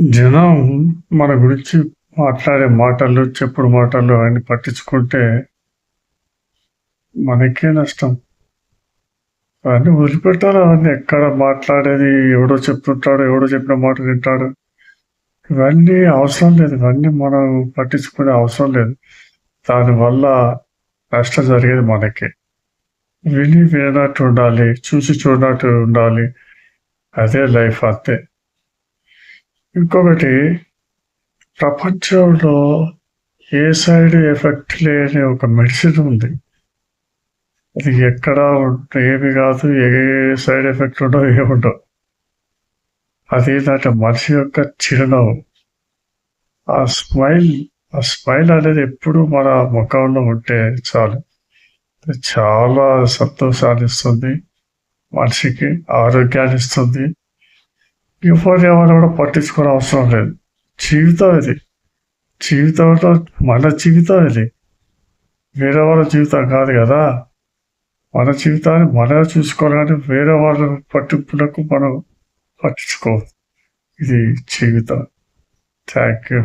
జనం మన గురించి మాట్లాడే మాటలు, చెప్పుడు మాటలు అవన్నీ పట్టించుకుంటే మనకే నష్టం. అవన్నీ వదిలిపెట్టాలి అవన్నీ ఎక్కడ మాట్లాడేది ఎవడో చెప్తుంటాడు, ఎవడో చెప్పిన మాట వింటాడు. ఇవన్నీ అవసరం లేదు. ఇవన్నీ మనం పట్టించుకునే అవసరం లేదు. దానివల్ల నష్టం జరిగేది మనకే. విని వినట్టు ఉండాలి. చూసి చూడనట్టు ఉండాలి. అదే లైఫ్ అంతే. ఇంకొకటి ప్రపంచంలో ఏ సైడ్ ఎఫెక్ట్ లేని ఒక మెడిసిన్ ఉంది. అది ఎక్కడ ఏమి కాదు. ఏ సైడ్ ఎఫెక్ట్ ఉండవు. ఏముండవు. అదేంటంటే మనిషి యొక్క చిరునవ్వు. ఆ స్మైల్ ఆ స్మైల్ అనేది ఎప్పుడు మన ముఖంలో ఉంటే చాలు. చాలా సంతోషాన్ని ఇస్తుంది మనిషికి ఆరోగ్యాన్ని ఇస్తుంది ఎవరు ఎవరు కూడా పట్టించుకోవడం అవసరం లేదు. జీవితం ఇది. జీవితంలో మన జీవితం ఇది. వేరే వాళ్ళ జీవితం కాదు కదా! మన జీవితాన్ని మనమే చూసుకోవాలి వేరే వాళ్ళ పట్టింపులకు మనం పట్టించుకోవద్దు. ఇది జీవితం. Thank you.